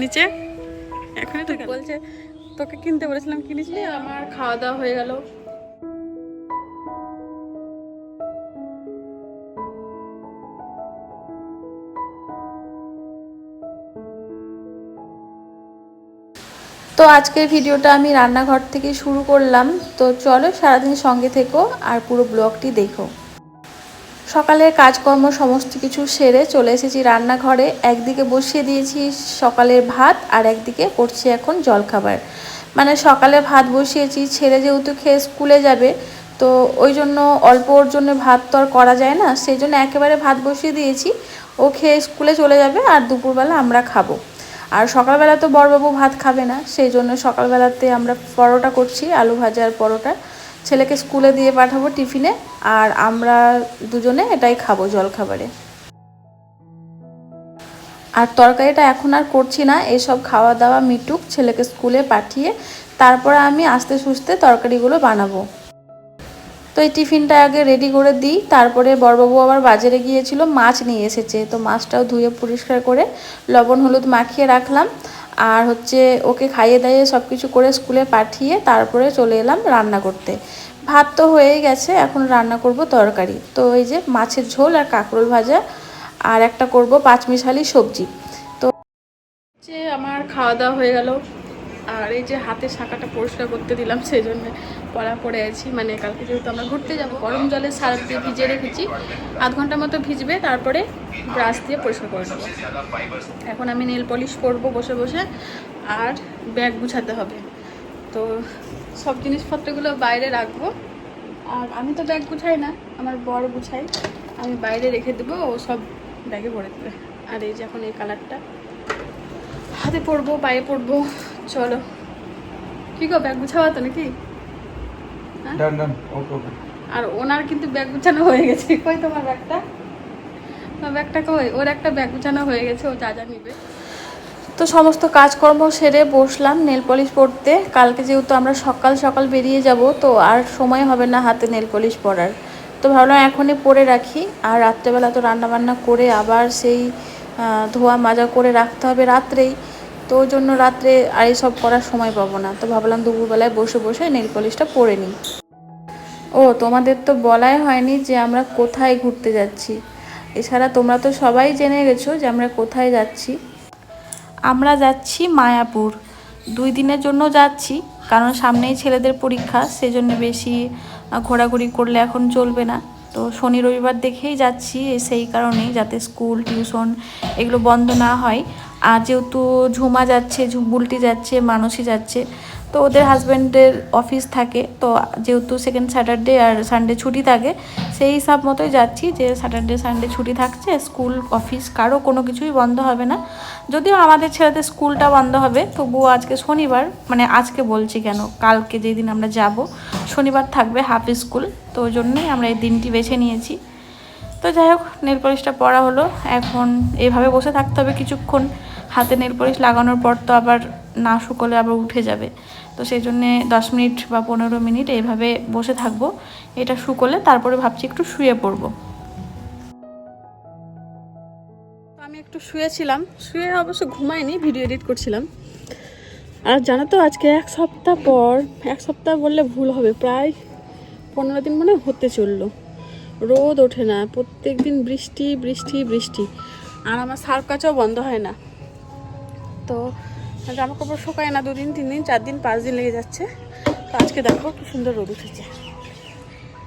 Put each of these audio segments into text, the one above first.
নিচে? এখনই তো বলছে, তোকে কিনতে বলেছিলাম, কিনিস আমার খাওয়া দাওয়া হয়ে গেল। তো আজকের ভিডিওটা আমি রান্নাঘর থেকে শুরু করলাম। তো চলো সারাদিন সঙ্গে থেকো আর পুরো ব্লগটি দেখো। সকালের কাজকর্ম, সমস্ত কিছু সেরে চলে এসেছি রান্নাঘরে। একদিকে বসিয়ে দিয়েছি সকালের ভাত আর একদিকে করছি এখন জলখাবার। মানে সকালে ভাত বসিয়েছি, ছেলে যেহেতু খেয়ে স্কুলে যাবে, তো ওই জন্য অল্প ওর জন্য ভাত তো আর করা যায় না, সেই জন্য একেবারে ভাত বসিয়ে দিয়েছি। ও খেয়ে স্কুলে চলে যাবে আর দুপুরবেলা আমরা খাব। আর সকালবেলা তো বড়বাবু ভাত খাবে না, সেই জন্য সকালবেলাতে আমরা পরোটা করছি, আলু ভাজা আর পরোটা। ছেলেকে স্কুলে দিয়ে পাঠাবো টিফিনে আর আমরা দুজনে এটাই খাব জলখাবারে। আর তরকারিটা এখন আর করছি না, এসব খাওয়া দাওয়া মিটুক, ছেলেকে স্কুলে পাঠিয়ে তারপরে আমি আস্তে সুস্তে তরকারিগুলো বানাবো। তো এই টিফিনটা আগে রেডি করে দিই, তারপরে বড়বাবু আবার বাজারে গিয়েছিল, মাছ নিয়ে এসেছে, তো মাছটাও ধুয়ে পরিষ্কার করে লবণ, হলুদ মাখিয়ে রাখলাম আর হচ্ছে ওকে খাইয়ে দাইয়ে সব কিছু করে স্কুলে পাঠিয়ে তারপরে চলে এলাম রান্না করতে। ভাত তো হয়েই গেছে, এখন রান্না করব তরকারি। তো এই যে মাছের ঝোল আর কাঁকরোল ভাজা, আর একটা করব পাঁচমিশালি সবজি। তো যে আমার খাওয়া দাওয়া হয়ে গেল, আর এই যে হাতের শাখাটা পরিষ্কার করতে দিলাম, সেই জন্য পড়া পড়ে আছি। মানে কালকে যেহেতু আমরা ঘুরতে যাব, গরম জলে সার্ফ দিয়ে ভিজিয়ে রেখেছি। আধ ঘণ্টা মতো ভিজবে, তারপরে ব্রাশ দিয়ে পরিষ্কার করে নেব। এখন আমি নেল পলিশ করব বসে বসে, আর ব্যাগ গুছাতে হবে। তো সব জিনিসপত্রগুলো বাইরে রাখব। আর আমি তো ব্যাগ গুছাই না আমার বড় গুছাই। আমি বাইরে রেখে দেবো ও সব ব্যাগে ভরে দেবে। আর এই যে এখন এই কালারটা। হাতে পরবো পায়ে পরবো চলো। কি গো ব্যাগ গুছাওয়া তো নাকি? ওকে আর ওনার কিন্তু ব্যাগ গুছানো হয়ে গেছে। কই তোমার ব্যাগটা? ব্যাগটা কই? ওর একটা ব্যাগ গুছানো হয়ে গেছে ও যা যা নিবে। তো সমস্ত কাজকর্ম সেরে বসলাম, নেল পলিশ পরতে। কালকে যেহেতু আমরা সকাল সকাল বেরিয়ে যাব, তো আর সময় হবে না হাতে নেল পলিশ পরার। তো ভাবলাম এখনই পরে রাখি। আর রাত্রেবেলা তো রান্না বান্না করে আবার সেই ধোয়া মাজা করে রাখতে হবে রাত্রেই। তো ওই জন্য রাত্রে আর এইসব করার সময় পাবো না। তো ভাবলাম দুপুরবেলায় বসে বসে নেল পলিশটা পরে নিই। ও, তোমাদের তো বলাই হয়নি যে আমরা কোথায় ঘুরতে যাচ্ছি। এছাড়া তোমরা তো সবাই জেনে গেছো যে আমরা কোথায় যাচ্ছি। আমরা যাচ্ছি মায়াপুর। দুই দিনের জন্য যাচ্ছি, কারণ সামনেই ছেলেদের পরীক্ষা, সেজন্য বেশি ঘোরাঘুরি করলে এখন চলবে না। তো শনি রবিবার দেখেই যাচ্ছি, সেই কারণেই যাতে স্কুল, টিউশন এগুলো বন্ধ না হয়। আর যেহেতু ঝুমা যাচ্ছে বুলটি যাচ্ছে, মানসী যাচ্ছে তো ওদের হাজব্যান্ডের অফিস থাকে। তো যেহেতু সেকেন্ড স্যাটারডে আর সানডে ছুটি থাকে, সেই হিসাব মতোই যাচ্ছি যে স্যাটারডে সানডে ছুটি থাকছে। স্কুল অফিস কারও কোনো কিছুই বন্ধ হবে না। যদিও আমাদের ছেলেদের স্কুলটা বন্ধ হবে, তবুও আজকে শনিবার মানে আজকে বলছি কেন, কালকে যেই দিন আমরা যাব, শনিবার থাকবে হাফ স্কুল তো ওই জন্যই আমরা এই দিনটি বেছে নিয়েছি। তো যাই হোক নেল পলিশটা পরা হলো। এখন এভাবে বসে থাকতে হবে কিছুক্ষণ। হাতে নেল পলিশ লাগানোর পর তো আবার না শুকোলে আবার উঠে যাবে। তো সেই জন্যে দশ মিনিট বা পনেরো মিনিট এইভাবে বসে থাকব। এটা শুকোলে তারপরে ভাবছি একটু শুয়ে পড়ব। আমি একটু শুয়েছিলাম। শুয়ে অবশ্য ঘুমাইনি, ভিডিও এডিট করছিলাম। আর জানো তো, আজকে এক সপ্তাহ পর, এক সপ্তাহ বললে ভুল হবে, প্রায় পনেরো দিন মনে হতে চলল। রোদ ওঠে না প্রত্যেক দিন বৃষ্টি বৃষ্টি বৃষ্টি। আর আমার সার্ফ কাচাও বন্ধ হয় না। তো জামা কাপড় শুকায় না, দুদিন তিন দিন চার দিন পাঁচ দিন লেগে যাচ্ছে। তো আজকে দেখো কি সুন্দর রোদ উঠেছে।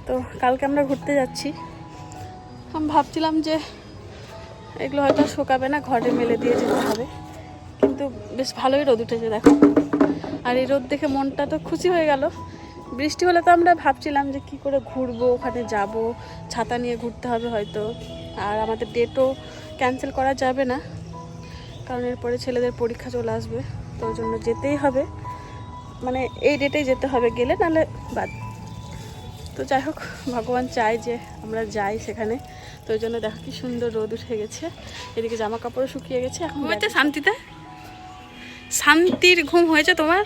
তো কালকে আমরা ঘুরতে যাচ্ছি। আমি ভাবছিলাম যে এগুলো হয়তো শুকাবে না, ঘরে মেলে দিয়ে যেতে হবে। কিন্তু বেশ ভালোই রোদ উঠেছে, দেখো। আর এই রোদ দেখে মনটা তো খুশি হয়ে গেল। বৃষ্টি হলে তো আমরা ভাবছিলাম যে কি করে ঘুরবো, ওখানে যাব, ছাতা নিয়ে ঘুরতে হবে হয়তো। আর আমাদের ডেটও ক্যান্সেল করা যাবে না। কারণ এরপরে ছেলেদের পরীক্ষা চলে আসবে তো ওই জন্য যেতেই হবে। মানে এই ডেটেই যেতে হবে গেলে নাহলে বাদ। তো যাই হোক ভগবান চায় যে আমরা যাই সেখানে। তো ওই জন্য দেখো কি সুন্দর রোদ উঠে গেছে। এদিকে জামা কাপড়ও শুকিয়ে গেছে এখন হয়েছে শান্তিতে? শান্তির ঘুম হয়েছে তোমার?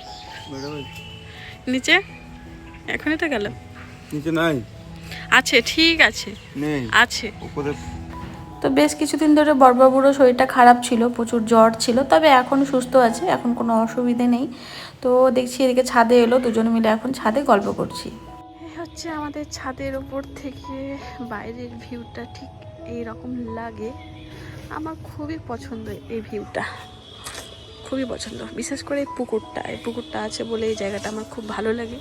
নিচে? এখনই তো গেল। নিচে নাই। আছে ঠিক আছে। নেই। আছে। উপরে তো বেশ কিছুদিন ধরে বড়বাবুরও শরীরটা খারাপ ছিল প্রচুর জ্বর ছিল তবে এখন সুস্থ আছে এখন কোনো অসুবিধে নেই। তো দেখছি এদিকে ছাদে এলো দুজন মিলে এখন ছাদে গল্প করছি। হচ্ছে আমাদের ছাদের ওপর থেকে বাইরের ভিউটা ঠিক এই রকম লাগে। আমার খুবই পছন্দ এই ভিউটা। খুবই পছন্দ। বিশেষ করে এই পুকুরটা এই পুকুরটা আছে বলে এই জায়গাটা আমার খুব ভালো লাগে।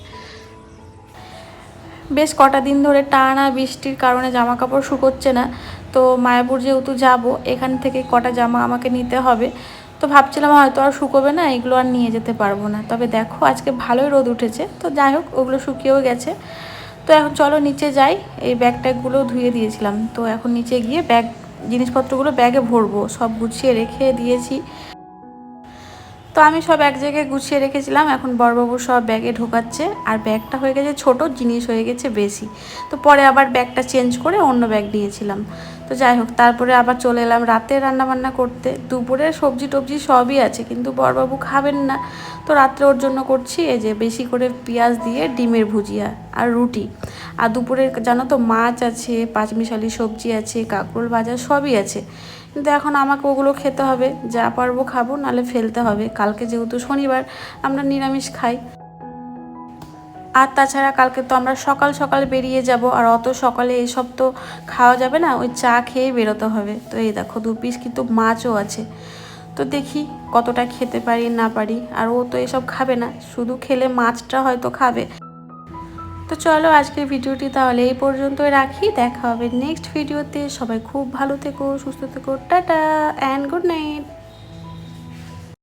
বেশ কটা দিন ধরে টানা বৃষ্টির কারণে জামা কাপড় শুকোচ্ছে না তো মায়াপুর যেহেতু যাব, এখান থেকে কটা জামা আমাকে নিতে হবে। তো ভাবছিলাম হয়তো আর শুকোবে না, এগুলো আর নিয়ে যেতে পারব না। তবে দেখো, আজকে ভালোই রোদ উঠেছে। তো যাই হোক, ওগুলো শুকিয়েও গেছে। তো এখন চলো নিচে যাই। এই ব্যাগ ট্যাগগুলো ধুয়ে দিয়েছিলাম। তো এখন নিচে গিয়ে ব্যাগ জিনিসপত্রগুলো ব্যাগে ভরবো। সব গুছিয়ে রেখে দিয়েছি। তো আমি সব এক জায়গায় গুছিয়ে রেখেছিলাম। এখন বড়বাবু সব ব্যাগে ঢোকাচ্ছে। আর ব্যাগটা হয়ে গেছে ছোট, জিনিস হয়ে গেছে বেশি। তো পরে আবার ব্যাগটা চেঞ্জ করে অন্য ব্যাগ নিয়েছিলাম। তো যাই হোক, তারপরে আবার চলে এলাম রাতে রান্না বান্না করতে। দুপুরে সবজি টবজি সবই আছে, কিন্তু বড়বাবু খাবেন না। তো রাত্রে ওর জন্য করছি এই যে বেশি করে পেঁয়াজ দিয়ে ডিমের ভুজিয়া আর রুটি। আর দুপুরে জানো তো মাছ আছে, পাঁচমিশালি সবজি আছে, কাঁকরোল ভাজা সবই আছে। কিন্তু এখন আমাকে ওগুলো খেতে হবে, যা পারব খাব নালে ফেলতে হবে। কালকে যেহেতু শনিবার, আমরা নিরামিষ খাই। আর তাছাড়া কালকে তো আমরা সকাল সকাল বেরিয়ে যাব, আর অত সকালে এসব তো খাওয়া যাবে না, ওই চা খেয়ে বেরোতে হবে। তো এই দেখো, দু পিস কিন্তু মাছও আছে। তো দেখি কতটা খেতে পারি, না পারি, আর ও তো এসব খাবে না, শুধু খেলে মাছটা হয়তো খাবে। তো চলো আজকের ভিডিওটি তাহলে এই পর্যন্তই রাখি, দেখা হবে নেক্সট ভিডিওতে সবাই খুব ভালো থেকো, সুস্থ থেকো, টাটা অ্যান্ড গুড নাইট